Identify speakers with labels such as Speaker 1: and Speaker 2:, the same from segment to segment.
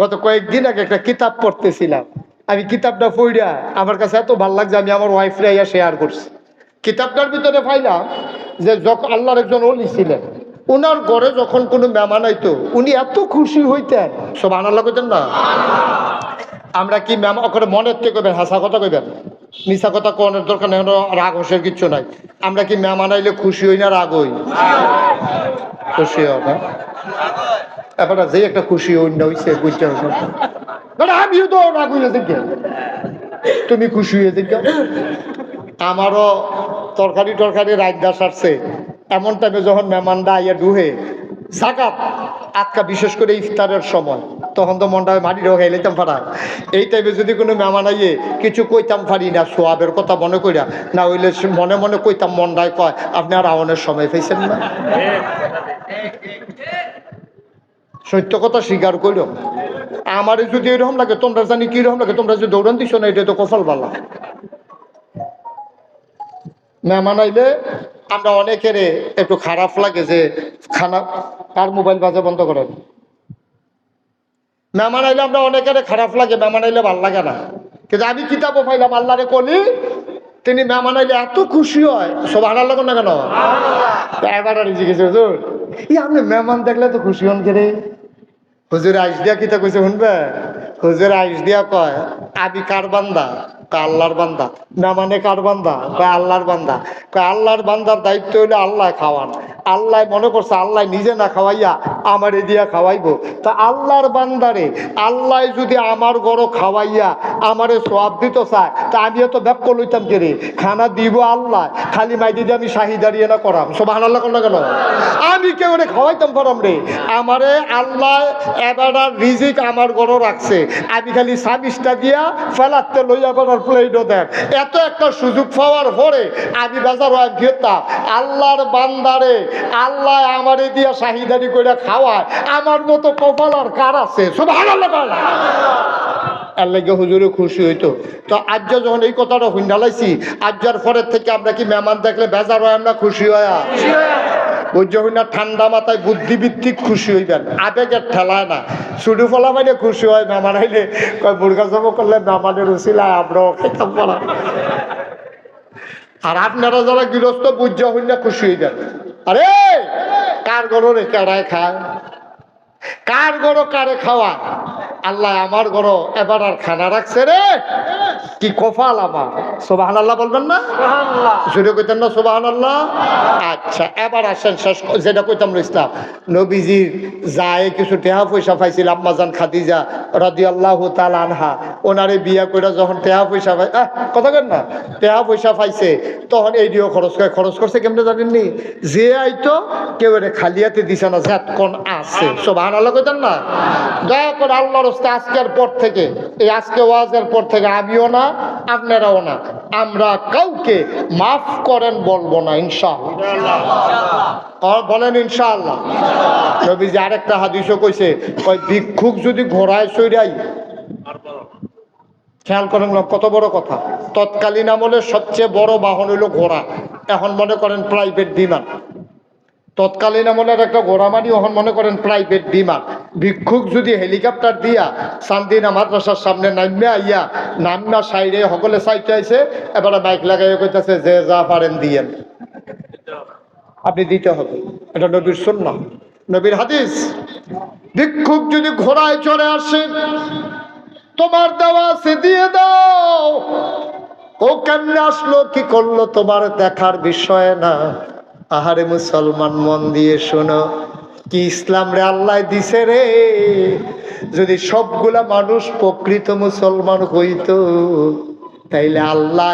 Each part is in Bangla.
Speaker 1: গত কয়েকদিন আগে একটা কিতাব পড়তেছিলাম। আমি কিতাবটা পড়িয়া আমার কাছে এত ভালো লাগছে, আমি আমার ওয়াইফরা ইয়া শেয়ার করছি। কিতাবটার ভিতরে পাইলাম যে যখন আল্লাহর একজন অলি ছিলেন। ওনার ঘরে যখন কোনো মেহমান আইতো, উনি এত খুশি হইতেন। সব আনাল্লাহ কইতেন না? আমরা কি ম্যাম ওখানে মনের থেকে কইবেন, হাসা কথা কইবেন? মিশা কথা কনের দরকার নেই রাগ হোসের কিচ্ছু নাই। আমরা কি মেহমান আইলে খুশি হই না রাগ হই? খুশি না এবার যে একটা খুশি অন্য হইছে বুঝতে না আমিও তো দেখি তুমি খুশি হয়ে দেখি আমারও তরকারি টরকারি রাইদা সারছে এমন টাইমে যখন মেহমানরা আইয়া ডুহে জাকাত আজকা বিশেষ করে ইফতারের সময়, তখন তো মনটা মাটিরও খাইলাইতাম পারা এই টাইমে যদি কোনো মেহমান আইয়ে কিছু কইতাম পারি না, সোয়াবের কথা মনে কইরা, না হইলে মনে মনে কইতাম মনটায় কয়, আপনি আর আওয়ানের সময় পেয়েছেন না? সত্য কথা স্বীকার করো আমার যদি এরকম লাগে তোমরা জানি কীরকম লাগে তোমরা যদি দৌড়ান দিছো না এটা তো কপাল বালা। মেহমান আইলে আমরা অনেকের একটু খারাপ লাগে যে খানা কার মোবাইল বাজে বন্ধ করেন। মেহমান আইলে আমরা অনেকের খারাপ লাগে মেহমান আইলে ভালো লাগে না। কিন্তু আমি কিতাবও পাইলাম আল্লাহরে কলি তিনি মেহমান আইলে এত খুশি হয়। সব আনার লাগুন না কেন? এবার আর জিজ্ঞেস ই আপনি মেহমান দেখলে তো খুশি হন কে রে? হুজুর আইস দিয়া কিতা কইছে শুনবে? হুজুর আইস দিয়া কয় আমি কার বান্দা? আল্লাহর বান্দা? না মানে কার বান্দা? কয় আল্লাহর বান্দা। কয় আল্লাহর বান্দার দায়িত্ব হইলে আল্লাহ খাওয়ান। আল্লাহ মনে করছে আল্লাহ নিজে না খাওয়াইয়া আমারে দিয়া খাওয়াইবো। তা আল্লাহর বান্দারে, আল্লাহ যদি আমার গড় খাওয়াইয়া আমারে সব দিত চায়, তা আমিও তো ব্যাক লইতাম কে রে? খানা দিব আল্লাহ, খালি মাইদি দিয়ে আমি শাহি দাঁড়িয়ে না করাম। সব আল্লাহ কেন কেন আমি কেউ রে খাওয়াইতাম পারাম রে? আমারে আল্লাহ এবার রিজিক আমার গড় রাখছে। আমি খালি সাবিসটা দিয়া ফেলাতে লইয়া প্লেটও দেন। এত একটা সুযোগ পাওয়ার পরে আমি বাজার আল্লাহর বান্দারে, আল্লাহ আমারে দিয়া করে খাওয়ায়। আমার মতো কপাল আর কার আছে? হুজুরে খুশি হইতো। তো আজ যখন এই কথাটা হুন্ডালাইছি আজ্জার পরের থেকে আমরা কি মেহমান দেখলে বেজার হয় আমরা খুশি হয়? ওই না ঠান্ডা মাথায় বুদ্ধিভিত্তিক খুশি হইবেন। আবেগের ঠেলায় না। শুধু ফলা মানে খুশি হয় মেহমান আইলে কয় মুরগা জব করলে মেহমানের উচিলায় আমরাও খেতাম পারা আর আপনারা যারা গৃহস্থ, বুঝ হইন না খুশি হইবেন। আরে, কার গরো রে কেড়ায় খায়? কার গরো কারে খাওয়া আল্লাহ আমার গরো এবার আর খানা রাখছে রে। কি কফাল আমার। সোবাহান আল্লাহ বলবেন না? জুড়ে কইতেন না সোবাহান আল্লাহ আচ্ছা এবার আসেন শেষ যেটা কইতাম ইসলাম। নবীজির যায় কিছু টেহা পয়সা পাইছিল আম্মাজান খাদিজা রাদি আল্লাহ তাল আনহা। ওনারে বিয়া করে যখন টেহা পয়সা পাই আহ, কথা কেন না? টেহা পয়সা পাইছে তখন এই দিয়েও খরচ করে খরচ করছে কেমনে জানেননি? যে আইতো কেউ খালিয়াতে দিছে না কোন আছে। সব আল্লাহ কইতেন না? দয়া করে আল্লাহর হস্তে আজকের পর থেকে। এই আজকে ওয়াজের পর থেকে আমিও না আপনারাও না। আমরা কাউকে মাফ করেন বলব না ইনশাআল্লাহ। আর বলেন ইনশাআল্লাহ। নবীজি আরেকটা হাদিসও কইছে ওই ভিক্ষুক যদি ঘোড়ায় চড়াই খেয়াল করেন কত বড় কথা। তৎকালীন আমলের সবচেয়ে বড় বাহন হইল ঘোড়া। এখন মনে করেন প্রাইভেট বিমান। তৎকালীন আমলের একটা ঘোড়া মানি এখন মনে করেন প্রাইভেট বিমান। ভিক্ষুক যদি হেলিকপ্টার দিয়া সান্দিনা মাদ্রাসার সামনে নামিয়া আইয়া নামিয়া সাইডে সকলে সাইডে আইছে, এবারে বাইক লাগাইয়া কইতাছে, যে যা পারেন দিয়েন। আপনি দিতে হবে। এটা নবীর সুন্না নবীর হাদিস। ভিক্ষুক যদি ঘোড়ায় চড়ে আসে, তোমার দেওয়া সে দিয়ে দাও। ও কেমনে আসলো, কি করল, তোমার দেখার বিষয় না। আহারে মুসলমান মন দিয়ে শোনো। কি ইসলাম রে আল্লাহ দিছে রে? যদি সবগুলা মানুষ প্রকৃত মুসলমান হইত, তাইলে আল্লাহ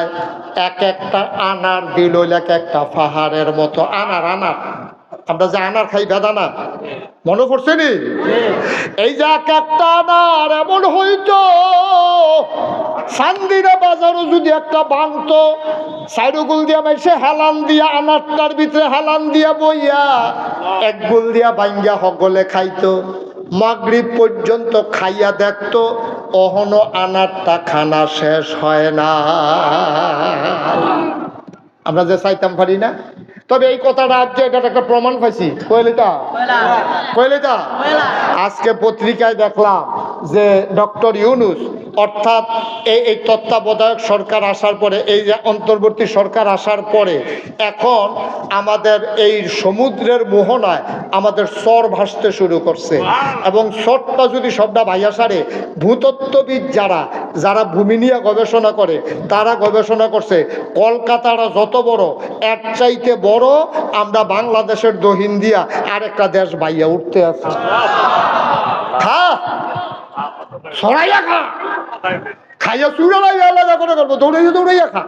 Speaker 1: এক একটা আনার দিল, এক একটা পাহাড়ের মতো আনার আনার। আমরা যে আনার খাই বেদানা মনে পড়ছে নি? এই যে এক একটা আনার এমন হইতো সান্দিনা বাজারও যদি একটা বানতো সাইডগুল দিয়া মাইসে হেলান দিয়া আনারটার ভিতরে হেলান দিয়া বইয়া এক গুল দিয়া ভাঙ্গা সকলে খাইতো। মাগরিব পর্যন্ত খাইয়া দেখতো অহনো আনারটা খানা শেষ হয় না। আমরা যে চাইতাম পারি না? তবে এই কথাটা আজ এটা একটা প্রমাণ পাইছি। কইলিতা? কইলিতা? আজকে পত্রিকায় দেখলাম যে ডক্টর ইউনুস অর্থাৎ এই এই তত্ত্বাবধায়ক সরকার আসার পরে, এই যে অন্তর্বর্তী সরকার আসার পরে, এখন আমাদের এই সমুদ্রের মোহনায় আমাদের স্বর ভাসতে শুরু করছে। এবং স্বরটা যদি সবটা ভাইয়া সারে, ভূতত্ত্ববিদ যারা যারা ভূমি নিয়ে গবেষণা করে, তারা গবেষণা করছে, কলকাতাটা যত বড় এক চাইতে বড় আমরা বাংলাদেশের দহিন দিয়া আরেকটা দেশ ভাইয়া উঠতে আছে। খা সরাইয়া খা খাইয়া চুড়া লাগে আলাদা করে করব। দৌড়াইয়া দৌড়াইয়া খা।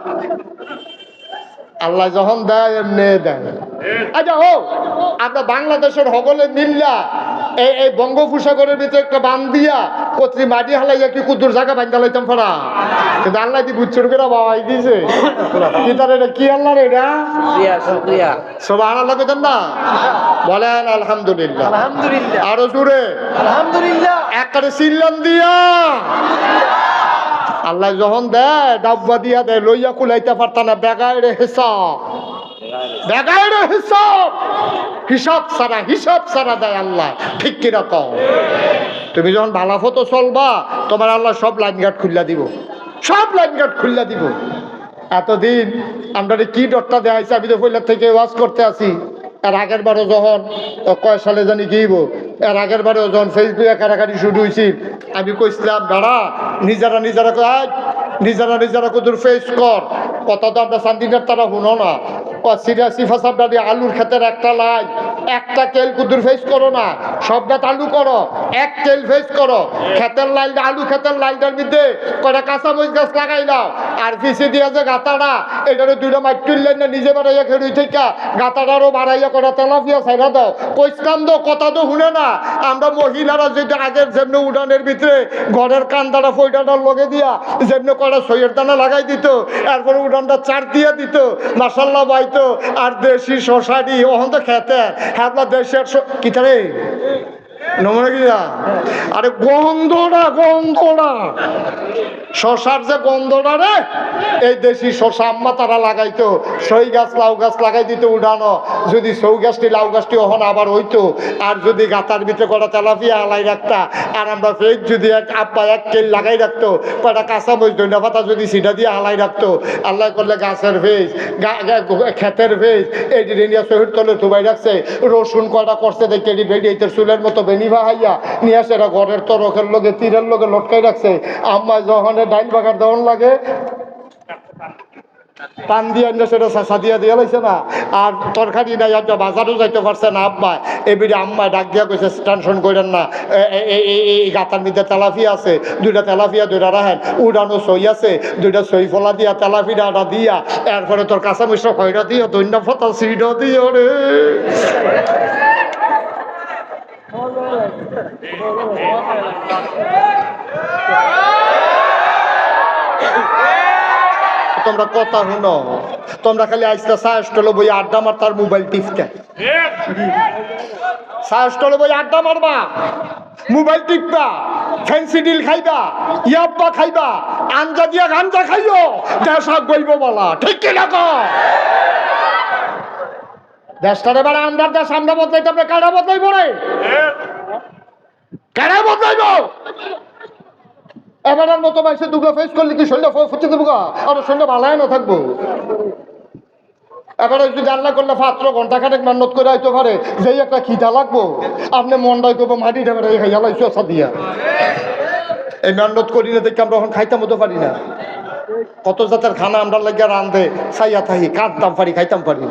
Speaker 1: আল্লাহ যখন দেয় এমনি দেয়। আচ্ছা হোক আমরা বাংলাদেশের হগলে মিল্লা এই এই বঙ্গোপসাগরের ভিতরে একটা বান দিয়া কত্রি মাটি হালাইয়া কি কুদুর জায়গা বান্ধা লাইতাম ফরা কিন্তু আল্লাহ দি বুচ্চুর করে বাবাই দিছে? কি তার এটা কি আল্লাহ এটা?
Speaker 2: শুক্রিয়া
Speaker 1: সবাই আল্লাহ পেতেন না? বলেন আলহামদুলিল্লাহ।
Speaker 2: আলহামদুলিল্লাহ।
Speaker 1: আরও জুড়ে
Speaker 2: আলহামদুলিল্লাহ।
Speaker 1: একবারে সিল্লান দিয়া। আল্লাহ যখন দেয়, ডাব্বা দিয়া দেয়, লইয়া কুলাইতে পারত না বেগায় রে হিসাব। বেগায় রে হিসাব। হিসাব সারা হিসাব সারা দেয় আল্লাহ। ঠিক কীরকম তুমি যখন ভালো ফটো চলবা, তোমার আল্লাহ সব লাইন গার্ড খুললা দিব। সব লাইন গার্ড খুললা দিব। এতদিন আমরা কি ডরটা দেওয়া হয়েছে আমি তো পৈলার থেকে ওয়াজ করতে আসি। আর আগের বারও যখন কয় সালে জানি গিয়েব এর আগের বারে যখন ফেসবুকে কারাকারি শুরু হয়েছি আমি কইছিলাম, দাঁড়া, নিজেরা নিজেরা কাজ নিজেরা নিজেরা কুদুর ফেস কর। কথা তো আমরা শান্তিনের তারা শুনো না। সিরিয়াসি ফাসাবডারি আলুর ক্ষেতের একটা লাইন একটা কেল কুদুর ফেস করো না, সবটা আলু করো। এক কেল ফেস করো। ক্ষেতের লাইন আলু, ক্ষেতের লাইনটার মধ্যে কয়টা কাঁচা মরিচ গাছ লাগাই দাও আর পিছিয়ে দিয়ে যে গাতাটা এটারও দুইটা মাইট তুললেন না নিজে বাড়াইয়া খেড়ুই থেকে গাতাটারও বাড়াইয়া করা তেলাপিয়া ছাইরা দাও। কইসকাম দো, কথা তো শুনে না। আমরা মহিলারা যেটা আগের যেমনি উড়ানের ভিতরে ঘরের কান্দাটা ফইটাটার লগে দিয়া যেমনি করা সইয়ের দানা লাগাই দিত, এরপরে উড়ানটা চার দিয়া দিত মাসাল্লাহ বাইতো। আর দেশি শশারি ওখান তো খেতে। হ্যাঁ দেশের শ- আরে গন্ধটা গন্ধটা। শশার যে গন্ধটা রে, এই দেশি শশা আম্মা তারা লাগাইতো। সই গাছ, লাউ গাছ লাগাই দিত উঠানো। যদি সৌ গাছটি, লাউ গাছটি ওখান আবার হইতো, আর যদি গাতার ভিতরে কটা তেলাপিয়া হালাই রাখতা, আর আমরা ফেজ যদি এক আব্বা এক কেল লাগাই রাখতো কটা কাঁচা বই দৈনা পাতা যদি সিটা দিয়ে হালাই রাখতো, আল্লাহ করলে গাছের ভেজ ক্ষেতের ভেজ এই নিয়ে শহীদ তলে থুবাই রাখছে, রসুন কটা করছে দেখে এটার চুলের মতো বেনি ভাইয়া নিয়ে এরা ঘরের তরকের লোকে তীরের লোকে লটকাই রাখছে। আম্মা যখন ডাইল বাগার দেওয়ান লাগে, টান দিয়ে আনলে সেটা চাষা দিয়ে লাইছে না। আর তরকারি নাই, আর বাজারও যাইতে পারছে না আম্মা এবারে আম্মা ডাক দিয়া কইছে, টেনশন করেন না। এই গাতার মধ্যে তেলাফিয়া আছে। দুইটা তেলাফিয়া দুইটা রাহেন। উড়ানো সই আছে। দুইটা সই ফলা দিয়া তেলাফিয়াটা দিয়া। এরপরে তোর কাঁচা মিশ্র খয়রা দিও দৈন্য ফতা সিডা দিও রে। তোমরা কথা শুনো। তোমরা খালি আইসটা সাহসটলো বই আড্ডা মার তার মোবাইল টিপতে সাহসটলো বই আড্ডা মারবা। মোবাইল টিপবা, ফ্যান্সি ডিল খাইবা ইয়াব্বা খাইবা, আঞ্জা দিয়া গাঞ্জা খাইও, দেশা গইব বলা। ঠিক কি লাগো দেশটারে এবার আন্দার দেশ, আমরা বদলাইতে আপনি কারা বদলাইব রে? বদলাইব? এবারের মতো ফেস ফুটে দেবো আর ভালাই না থাকব। এবারে যদি করলে পাত্র ঘণ্টা খানেক মেহনত করে হয়তো পারে যেই একটা খিদা লাগবো, আপনি মনটাই করব মাটি ঢেবে এই খাইয়া লাইছো আসা দিয়া। এই মেহনত করি না দেখে আমরা এখন খাইতাম হতে পারি না। কত জাতের খানা আমরা লাগিয়া রান্ধে চাইয়া থাকি কাঁদতাম পারি, খাইতাম পারি।